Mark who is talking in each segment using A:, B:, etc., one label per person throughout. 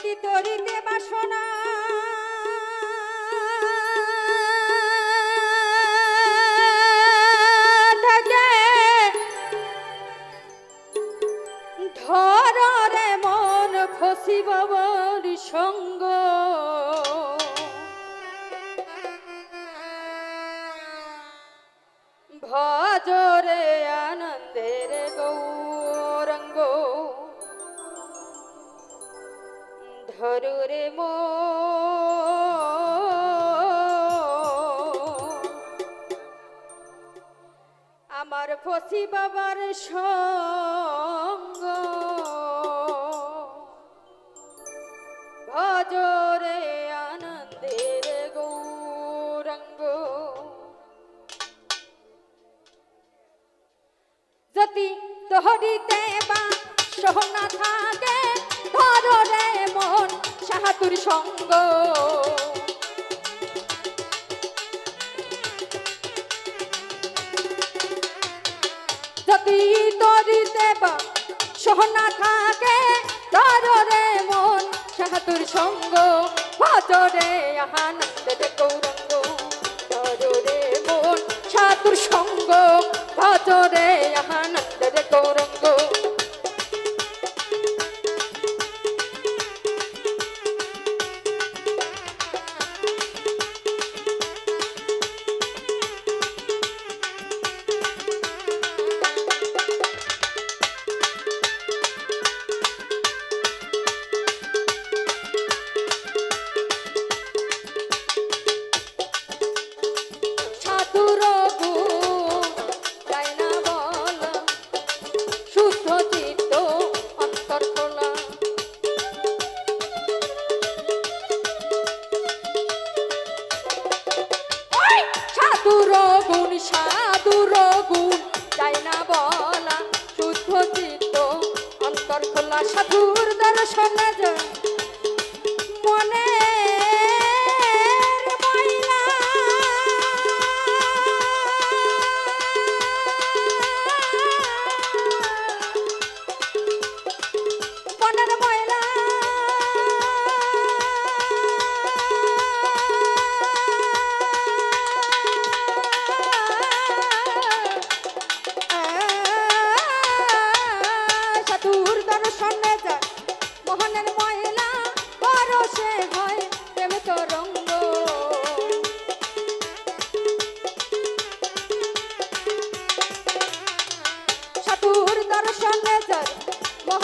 A: কি তরিতে বাসনা খসি বাবার সঙ্গ। ভজরে আনন্দের গৌরঙ্গ। যদি তোহরিতে বা সহনা থাকে, ধর মন সাহাতুর সঙ্গ। বাবা। সোহনা থাকে তরে মন সাহাতুর সঙ্গ ভজরে আহান কৌরঙ্গ। তরে মন সাহাতুর সঙ্গ গুণ সাধু গুণ চাই না বলা শুদ্ধ চিত্ত অন্তর খোলা সাধুর দর্শন যায়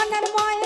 A: Ana Moya.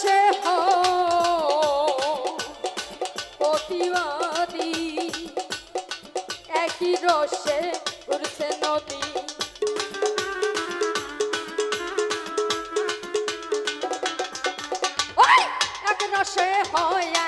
A: সে অতিবাদী একই রসে ঘুরছে নদী। এক রসে হয়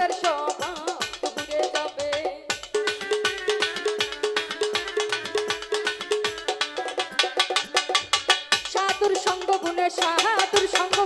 A: দুঃখের সমান ঘুরে যাবে। সঙ্গ গুণে সঙ্গ